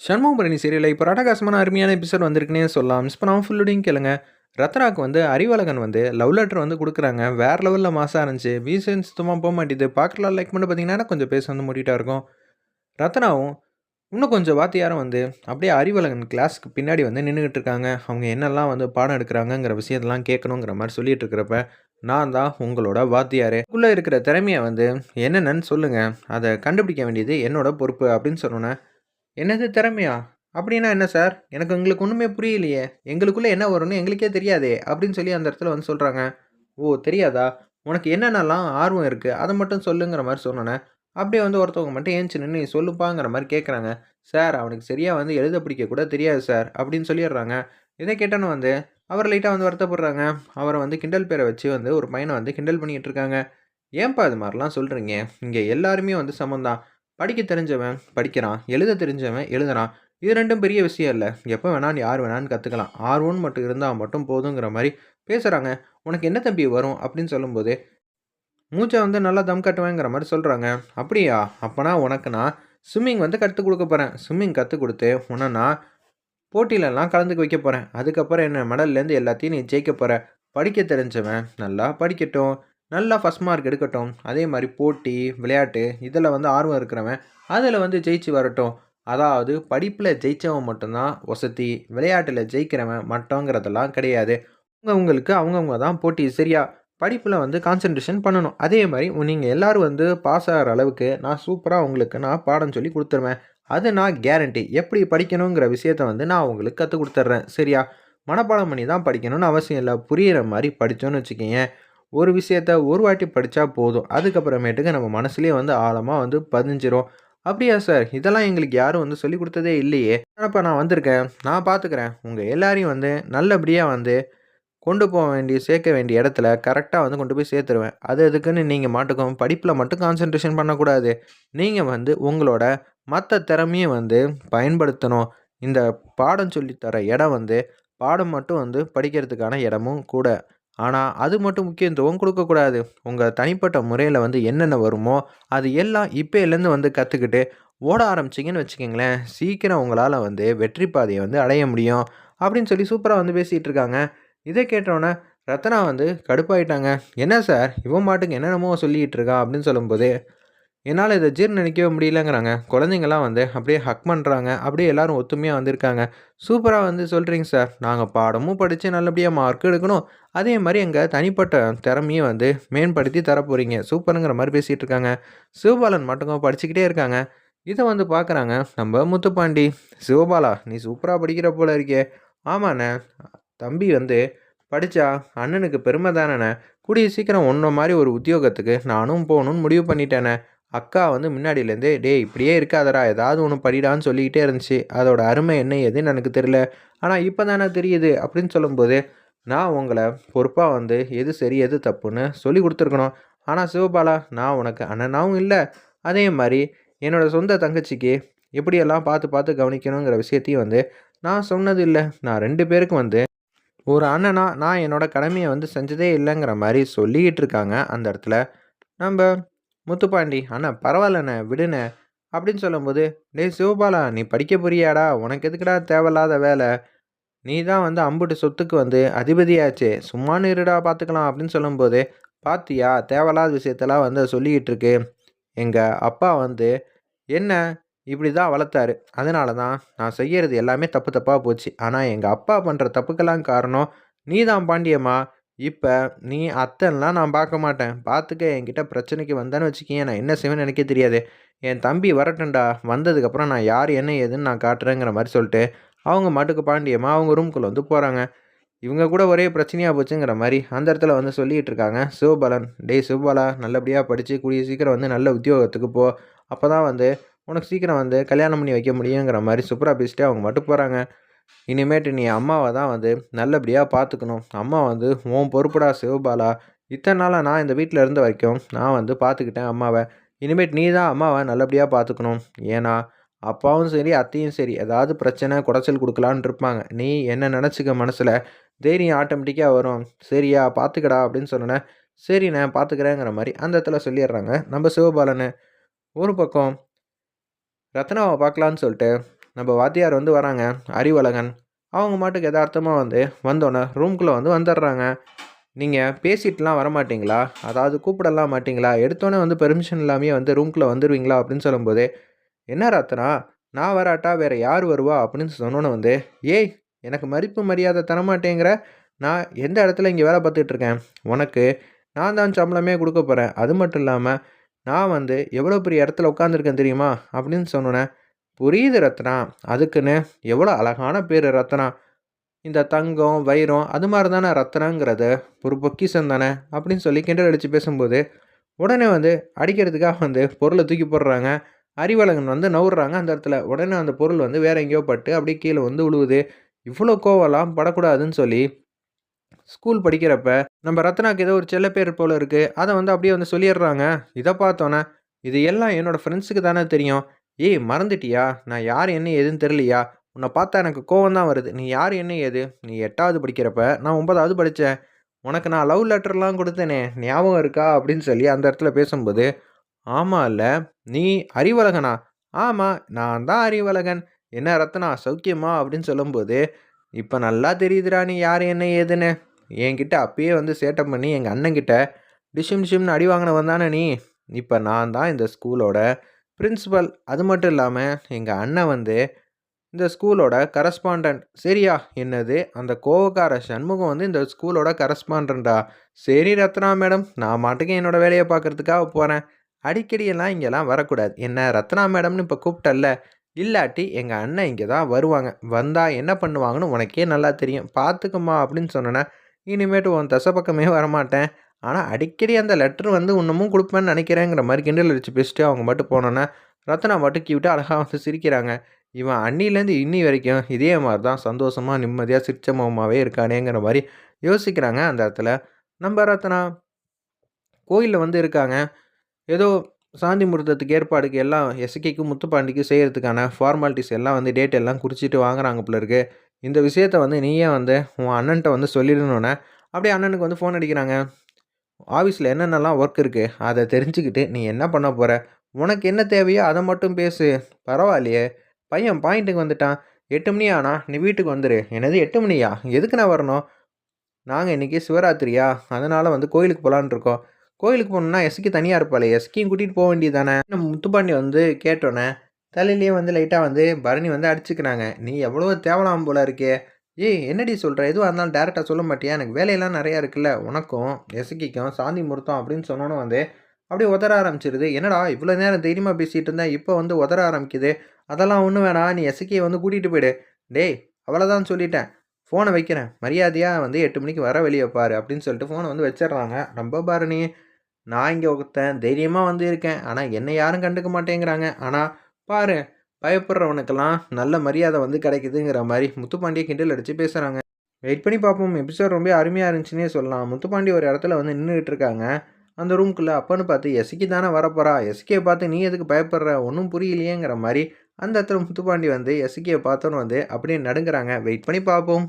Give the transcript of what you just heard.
சண்முகபரணி சீரியலில் இப்போ ராட்டகாசமான அருமையான எபிசோட் வந்திருக்குன்னே சொல்லலாம். மிஸ் பண்ணாமல் ஃபுல்லுடையும் கேளுங்க. ரத்னாக்கு வந்து அறிவழகன் வந்து லவ் லெட்டர் வந்து கொடுக்குறாங்க. வேறு லெவலில் மாசாக இருந்துச்சு. வீசன் சுத்தமாக போக மாட்டேது. பார்க்கலாம் லைக் பண்ணி பார்த்தீங்கன்னா கொஞ்சம் பேச வந்து மூடிட்டா இருக்கும். ரத்னாவும் இன்னும் கொஞ்சம் வாத்தியாரும் வந்து அப்படியே அறிவழகன் கிளாஸ்க்கு பின்னாடி வந்து நின்றுக்கிட்டு இருக்காங்க. அவங்க என்னெல்லாம் வந்து பாடம் எடுக்கிறாங்கங்கிற விஷயத்தெல்லாம் கேட்கணுங்கிற மாதிரி சொல்லிட்டு இருக்கிறப்ப நான் தான் உங்களோட வாத்தியார். உள்ளே இருக்கிற திறமையை வந்து என்னென்னு சொல்லுங்கள் அதை கண்டுபிடிக்க வேண்டியது என்னோட பொறுப்பு அப்படின்னு சொன்னோன்னே என்னது திறமையா? அப்படின்னா என்ன சார்? எனக்கு உங்களுக்கு ஒன்றுமே புரியலையே. எங்களுக்குள்ளே என்ன வரும்னு எங்களுக்கே தெரியாதே அப்படின்னு சொல்லி அந்த இடத்துல வந்து சொல்கிறாங்க ஓ தெரியாதா? உனக்கு என்னென்னலாம் ஆர்வம் இருக்குது அதை மட்டும் சொல்லுங்கிற மாதிரி சொன்னோன்னே அப்படியே வந்து ஒருத்தவங்க மட்டும் ஏஞ்சி நின்று சொல்லுப்பாங்கிற மாதிரி கேட்குறாங்க சார் அவனுக்கு சரியாக வந்து எழுத பிடிக்க கூட தெரியாது சார் அப்படின்னு சொல்லிடுறாங்க. இதை கேட்டோன்னு வந்து அவர் லைட்டாக வந்து வருத்தப்படுறாங்க. அவரை வந்து கிண்டல் பேரை வச்சு வந்து ஒரு பையனை வந்து கிண்டல் பண்ணிகிட்டு இருக்காங்க. ஏன்பா இது மாதிரிலாம் சொல்கிறீங்க இங்கே எல்லாருமே வந்து சமந்தான் படிக்க தெரிஞ்சவன் படிக்கிறான் எழுத தெரிஞ்சவன் எழுதுறான். இது ரெண்டும் பெரிய விஷயம் இல்லை. எப்போ வேணாலும் யார் வேணான்னு கற்றுக்கலாம் ஆர்வம்னு மட்டும் இருந்தால் மட்டும் போதுங்கிற மாதிரி பேசுகிறாங்க உனக்கு என்ன தம்பி வரும் அப்படின்னு சொல்லும்போது மூச்சை வந்து நல்லா தம் கட்டுவேங்கிற மாதிரி சொல்கிறாங்க அப்படியா? அப்போனா உனக்கு நான் ஸ்விம்மிங் வந்து கற்றுக் கொடுக்க போகிறேன் ஸ்விம்மிங் கற்றுக் கொடுத்து உன்னை நான் போட்டியிலலாம் கலந்துக்க வைக்க போகிறேன் அதுக்கப்புறம் என்ன மெடல்லேருந்து எல்லாத்தையும் நீ ஜெயிக்க போகிற படிக்க தெரிஞ்சவன் நல்லா படிக்கட்டும். நல்லா ஃபஸ்ட் மார்க் எடுக்கட்டும். அதே மாதிரி போட்டி விளையாட்டு இதில் வந்து ஆர்வம் இருக்கிறவன் அதில் வந்து ஜெயிச்சு வரட்டும். அதாவது படிப்பில் ஜெயித்தவன் மட்டும்தான் வசதி விளையாட்டில் ஜெயிக்கிறவன் மட்டங்கிறதெல்லாம் கிடையாது. அவங்கவுங்களுக்கு அவங்கவுங்க தான் போட்டி சரியா படிப்பில் வந்து கான்சன்ட்ரேஷன் பண்ணணும். அதே மாதிரி நீங்கள் எல்லோரும் வந்து பாஸ் ஆகிற அளவுக்கு நான் சூப்பராக உங்களுக்கு நான் பாடம் சொல்லி கொடுத்துருவேன். அது நான் கேரண்டி எப்படி படிக்கணுங்கிற விஷயத்த வந்து நான் உங்களுக்கு கற்றுக் கொடுத்துட்றேன் சரியா? மனப்பாடம் பண்ணி தான் படிக்கணும்னு அவசியம் இல்லை. புரிகிற மாதிரி படித்தோன்னு வச்சுக்கோங்க ஒரு விஷயத்த ஒரு வாட்டி படித்தா போதும். அதுக்கப்புறமேட்டுக்கு நம்ம மனசுலேயே வந்து ஆழமாக வந்து பதிஞ்சிரும். அப்படியா சார்? இதெல்லாம் எங்களுக்கு யாரும் வந்து சொல்லிக் கொடுத்ததே இல்லையே. இப்போ நான் வந்திருக்கேன். நான் பார்த்துக்கிறேன் உங்கள் எல்லாரையும் வந்து நல்லபடியாக வந்து கொண்டு போக வேண்டிய சேர்க்க வேண்டிய இடத்துல கரெக்டாக வந்து கொண்டு போய் சேர்த்துருவேன். அது எதுக்குன்னு நீங்கள் மாட்டுக்கும் படிப்பில் மட்டும் கான்சன்ட்ரேஷன் பண்ணக்கூடாது. நீங்கள் வந்து உங்களோட மற்ற திறமையை வந்து பயன்படுத்தணும். இந்த பாடம் சொல்லித்தர இடம் வந்து பாடம் மட்டும் வந்து படிக்கிறதுக்கான இடமும் கூட. ஆனால் அது மட்டும் முக்கியத்துவம் கொடுக்கக்கூடாது உங்கள் தனிப்பட்ட முறையில் வந்து என்னென்ன வருமோ அது எல்லாம் இப்போலேருந்து வந்து கற்றுக்கிட்டு ஓட ஆரம்பிச்சிங்கன்னு வச்சுக்கோங்களேன். சீக்கிரம் உங்களால் வந்து வெற்றி பாதையை வந்து அடைய முடியும் அப்படின்னு சொல்லி சூப்பராக வந்து பேசிகிட்டு இருக்காங்க. இதை கேட்டோன்னே ரத்னா வந்து கடுப்பாயிட்டாங்க. என்ன சார்? இவன் மாட்டுக்கு என்னென்னமோ சொல்லிகிட்டு இருக்கா? அப்படின்னு சொல்லும்போது என்னால் இதை நினைக்கவே முடியலங்கிறாங்க. குழந்தைங்கள்லாம் வந்து அப்படியே ஹக் பண்ணுறாங்க அப்படியே எல்லோரும் ஒத்துமையாக வந்திருக்காங்க. சூப்பராக வந்து சொல்கிறீங்க சார் நாங்கள் பாடமும் படித்து நல்லபடியாக மார்க் எடுக்கணும். அதே மாதிரி எங்கள் தனிப்பட்ட திறமையை வந்து மேம்படுத்தி தரப்போகிறீங்க சூப்பருங்கிற மாதிரி பேசிகிட்டு இருக்காங்க. சிவபாலன் மட்டும் படிச்சுக்கிட்டே இருக்காங்க. இதை வந்து பார்க்குறாங்க. நம்ம முத்துப்பாண்டி சிவபாலா நீ சூப்பராக படிக்கிற போல இருக்கே. ஆமாண்ணே. தம்பி வந்து படித்தா அண்ணனுக்கு பெருமை தானேண்ணே. கூடிய சீக்கிரம் ஒன்றை மாதிரி ஒரு உத்தியோகத்துக்கு நானும் போகணுன்னு முடிவு பண்ணிட்டேனே. அக்கா வந்து முன்னாடியிலேருந்து டே இப்படியே இருக்காதடா ஏதாவது ஒன்று படிடான்னு சொல்லிக்கிட்டே இருந்துச்சு. அதோட அருமை என்ன எதுன்னு எனக்கு தெரியல. ஆனால் இப்போ தானே தெரியுது அப்படின்னு சொல்லும்போது நான் உங்களை பொறுப்பாக வந்து எது சரி எது தப்புன்னு சொல்லி கொடுத்துருக்கணும். ஆனால் சிவபாலா நான் உனக்கு அண்ணனாவும் இல்லை. அதே மாதிரி என்னோடய சொந்த தங்கச்சிக்கு எப்படியெல்லாம் பார்த்து பார்த்து கவனிக்கணுங்கிற விஷயத்தையும் வந்து நான் சொன்னது இல்லை. நான் ரெண்டு பேருக்கும் வந்து ஒரு அண்ணனா நான் என்னோடய கடமையை வந்து செஞ்சதே இல்லைங்கிற மாதிரி சொல்லிக்கிட்டு இருக்காங்க அந்த இடத்துல. நம்ம முத்துப்பாண்டி அண்ணா பரவாயில்லண்ணே விடுண்ணே. அப்படின்னு சொல்லும்போது டேய் சிவபாலா நீ படிக்க புரியாடா உனக்கு எதுக்குடா தேவையில்லாத வேலை? நீ தான் வந்து அம்புட்டு சொத்துக்கு வந்து அதிபதியாச்சே. சும்மானு இருடா பார்த்துக்கலாம் அப்படின்னு சொல்லும்போது பாத்தியா தேவையில்லாத விஷயத்தெல்லாம் வந்து சொல்லிக்கிட்டு இருக்கு எங்கள் அப்பா வந்து என்ன இப்படி தான் வளர்த்தாரு. அதனால தான் நான் செய்கிறது எல்லாமே தப்பு தப்பாக போச்சு. ஆனால் எங்கள் அப்பா பண்ணுற தப்புக்கெல்லாம் காரணம் நீ தான் பாண்டியம்மா. இப்போ நீ அத்தன்லாம் நான் பார்க்க மாட்டேன். பார்த்துக்க என்கிட்ட பிரச்சனைக்கு வந்தேன்னு வச்சுக்கிங்க நான் என்ன செய்வேன்னு எனக்கே தெரியாது. என் தம்பி வரட்டும்டா வந்ததுக்கப்புறம் நான் யார் என்ன ஏதுன்னு நான் காட்டுறேங்கிற மாதிரி சொல்லிட்டு அவங்க மாட்டுக்கு பாண்டியம்மா அவங்க ரூம்குள்ளே வந்து போகிறாங்க இவங்க கூட ஒரே பிரச்சனையாக போச்சுங்கிற மாதிரி அந்த இடத்துல வந்து சொல்லிகிட்டு இருக்காங்க. சிவபாலன் டேய் சிவபாலா நல்லபடியாக படித்து கூடிய சீக்கிரம் வந்து நல்ல உத்தியோகத்துக்கு போ. அப்போ தான் வந்து உனக்கு சீக்கிரம் வந்து கல்யாணம் பண்ணி வைக்க முடியுங்கிற மாதிரி சூப்பராக பேசிட்டு அவங்க மட்டும் போகிறாங்க இனிமேட்டு நீ அம்மாவை தான் வந்து நல்லபடியாக பார்த்துக்கணும் அம்மா வந்து உன் பொறுப்புடா சிவபாலா. இத்தனை நாளாக நான் இந்த வீட்டில் இருந்த வரைக்கும் நான் வந்து பார்த்துக்கிட்டேன் அம்மாவை. இனிமேட் நீ தான் அம்மாவை நல்லபடியாக பார்த்துக்கணும் ஏன்னா அப்பாவும் சரி அத்தையும் சரி ஏதாவது பிரச்சனை குடைச்சல் கொடுக்கலான்னு இருப்பாங்க. நீ என்ன நினச்சிக்க மனசில்? தைரியம் ஆட்டோமேட்டிக்காக வரும். சரியா பார்த்துக்கடா அப்படின்னு சொன்னேன் சரி நான் பார்த்துக்கிறேங்கிற மாதிரி அந்த இடத்துல சொல்லிடுறாங்க நம்ம சிவபாலனை ஒரு பக்கம் ரத்னாவை பார்க்கலான்னு சொல்லிட்டு நம்ம வாத்தியார் வந்து வராங்க. அறிவழகன். அவங்க மாட்டுக்கு எதார்த்தமாக வந்து வந்தோன்னே ரூம்குள்ளே வந்து வந்துடுறாங்க நீங்கள் பேசிட்டுலாம் வரமாட்டிங்களா? அதாவது கூப்பிடலாம் மாட்டிங்களா? எடுத்தோன்னே வந்து பெர்மிஷன் இல்லாமையே வந்து ரூம்குள்ளே வந்துடுவீங்களா அப்படின்னு சொல்லும்போது என்ன ராத்தனா? நான் வராட்டா? வேறு யார் வருவா? அப்படின்னு சொன்னோன்னே வந்து ஏய் எனக்கு மதிப்பு மரியாதை தரமாட்டேங்கிற. நான் எந்த இடத்துல இங்கே வேலை பார்த்துட்ருக்கேன்? உனக்கு நான் தான் சம்பளமே கொடுக்க போகிறேன் அது மட்டும் இல்லாமல் நான் வந்து எவ்வளோ பெரிய இடத்துல உட்காந்துருக்கேன் தெரியுமா? அப்படின்னு சொன்னோன்னே புரியுது ரத்னா. அதுக்குன்னு எவ்வளோ அழகான பேர் ரத்னா. இந்த தங்கம் வைரம் அது மாதிரி தானே ரத்னாங்கிறது. ஒரு பொக்கிசம் தானே அப்படின்னு சொல்லி கிண்டல் அடித்து பேசும்போது உடனே வந்து அடிக்கிறதுக்காக வந்து பொருளை தூக்கி போடுறாங்க. அறிவழகன் வந்து நவுறாங்க அந்த இடத்துல. உடனே அந்த பொருள் வந்து வேற எங்கேயோ பட்டு அப்படியே கீழே வந்து விழுவுது இவ்வளோ கோவலாம் படக்கூடாதுன்னு சொல்லி ஸ்கூல் படிக்கிறப்ப நம்ம ரத்னாக்கு ஏதோ ஒரு செல்ல பேர் போல் இருக்குது அதை வந்து அப்படியே வந்து சொல்லிடுறாங்க. இதை பார்த்தோன்னே இது எல்லாம் என்னோடய ஃப்ரெண்ட்ஸுக்கு தானே தெரியும். ஏய் மறந்துட்டியா? நான் யார் என்ன ஏதுன்னு தெரியலையா? உன்னை பார்த்தா எனக்கு கோவம் தான் வருது. நீ யார் என்ன ஏது? நீ எட்டாவது படிக்கிறப்ப நான் ஒன்பதாவது படித்தேன் உனக்கு நான் லவ் லெட்டர்லாம் கொடுத்தேனே ஞாபகம் இருக்கா? அப்படின்னு சொல்லி அந்த இடத்துல பேசும்போது ஆமாம் இல்லை நீ அறிவழகனா? ஆமாம் நான் தான் அறிவழகன். என்ன ரத்னா சௌக்கியமா? அப்படின்னு சொல்லும்போது இப்போ நல்லா தெரியுதுடா நீ யார் என்ன ஏதுன்னு. என்கிட்ட அப்பயே வந்து சேட்டை பண்ணி எங்கள் அண்ணன்கிட்ட டிஷிம் டிஷிம்னு அடி வாங்கினவன் தானே நீ. இப்போ நான் தான் இந்த ஸ்கூலோட பிரின்சிபல் அது மட்டும் இல்லாமல் எங்கள் அண்ணன் வந்து இந்த ஸ்கூலோட கரஸ்பாண்டன்ட். சரியா என்னது? அந்த கோவக்கார சண்முகம் வந்து இந்த ஸ்கூலோட கரஸ்பாண்டண்டா சரி ரத்னா மேடம் நான் மாட்டுக்கு என்னோட வேலையை பார்க்கறதுக்காக போகிறேன் அடிக்கடி எல்லாம் இங்கெல்லாம் வரக்கூடாது. என்ன ரத்னா மேடம்னு இப்போ கூப்பிட்டல்ல? இல்லாட்டி எங்கள் அண்ணன் இங்கே தான் வருவாங்க. வந்தால் என்ன பண்ணுவாங்கன்னு உனக்கே நல்லா தெரியும். பார்த்துக்கம்மா அப்படின்னு சொன்னேன்னா இனிமேட்டு உன் தசை பக்கமே வரமாட்டேன். ஆனால் அடிக்கடி அந்த லெட்ரு வந்து இன்னமும் கொடுப்பேன்னு நினைக்கிறேங்கிற மாதிரி கிண்டல் வச்சு பேசிட்டு அவங்க மட்டும் போனோன்னே ரத்னா மட்டும் கிவிட்டு அழகாக வந்து சிரிக்கிறாங்க. இவன் அன்னிலேருந்து இன்னி வரைக்கும் இதே மாதிரி தான் சந்தோஷமாக நிம்மதியாக சிரிச்சமாகவே இருக்கானேங்கிற மாதிரி யோசிக்கிறாங்க அந்த இடத்துல. நம்ம ரத்னா கோயிலில் வந்து இருக்காங்க. ஏதோ சாந்தி முகூர்த்தத்துக்கு ஏற்பாடுக்கு எல்லாம் எஸ்கேக்கும் முத்துப்பாண்டிக்கும் செய்கிறதுக்கான ஃபார்மாலிட்டிஸ் எல்லாம் வந்து டேட் எல்லாம் குறிச்சிட்டு வாங்குறாங்க போல இருக்கு. இந்த விஷயத்த வந்து நீயே வந்து உன் அண்ணன்ட்ட வந்து சொல்லிடணுன்னே அப்படியே அண்ணனுக்கு வந்து ஃபோன் அடிக்கிறாங்க. ஆஃபீஸில் என்னென்னலாம் ஒர்க் இருக்குது அதை தெரிஞ்சுக்கிட்டு நீ என்ன பண்ண போகிற உனக்கு என்ன தேவையோ அதை மட்டும் பேசு. பரவாயில்லையே. பையன் பாயிண்ட்டுக்கு வந்துட்டான். எட்டு மணி ஆனால் நீ வீட்டுக்கு வந்துடு என்னது எட்டு மணியா? எதுக்கு நான் வரணும்? நாங்கள் இன்றைக்கி சிவராத்திரியா? அதனால் வந்து கோயிலுக்கு போகலான் இருக்கோம். கோயிலுக்கு போகணுன்னா எஸ்கி தனியாக இருப்பாளே. எஸ்கியும் கூட்டிகிட்டு போக வேண்டியது தானே நம்ம முத்துப்பாண்டி வந்து கேட்டோன்னே தலையிலேயே வந்து லைட்டாக வந்து பரணி வந்து அடிச்சுக்கிறாங்க. நீ எவ்வளோ தேவலாம் போல இருக்கே. ஏய் என்னடி சொல்கிற எதுவாக இருந்தாலும் டேரெக்டாக சொல்ல மாட்டியா? எனக்கு வேலையெல்லாம் நிறையா இருக்குல்ல. உனக்கும் எசக்கிக்கும் சாந்தி முகூர்த்தம் அப்படின்னு சொன்னோன்னு வந்து அப்படியே உதற ஆரம்பிச்சிருது. என்னடா இவ்வளோ நேரம் தைரியமாக பேசிகிட்டு இருந்தேன். இப்போ வந்து உதற ஆரம்பிக்குது. அதெல்லாம் ஒன்றும் வேணாம். நீ எசக்கியை வந்து கூட்டிகிட்டு போயிடு. டேய் அவ்வளோதான் சொல்லிட்டேன். ஃபோனை வைக்கிறேன். மரியாதையாக வந்து எட்டு மணிக்கு வர வெளியே பாரு அப்படின்னு சொல்லிட்டு ஃபோனை வந்து வச்சிடுறாங்க. ரொம்ப பாரு நான் இங்கே ஒருத்தன் தைரியமாக வந்து இருக்கேன். ஆனால் என்னை யாரும் கண்டுக்க மாட்டேங்கிறாங்க. ஆனால் பாரு பயப்படுறவனுக்கெல்லாம் நல்ல மரியாதை வந்து கிடைக்குதுங்கிற மாதிரி முத்துப்பாண்டியை கிண்டல் அடித்து பேசுகிறாங்க வெயிட் பண்ணி பார்ப்போம். எபிசோட் ரொம்ப அருமையாக இருந்துச்சுன்னே சொல்லலாம். முத்துப்பாண்டி ஒரு இடத்துல வந்து நின்றுக்கிட்டு இருக்காங்க. அந்த ரூம்குள்ளே அப்பன்னு பார்த்து எஸ்கி தானே வரப்போறா? எஸ்கியை பார்த்து நீ எதுக்கு பயப்படுற? ஒன்றும் புரியலையேங்கிற மாதிரி அந்த இடத்துல முத்துப்பாண்டி வந்து எஸ்கியை பார்த்தோன்னு வந்து அப்படியே நடுங்குறாங்க. வெயிட் பண்ணி பார்ப்போம்.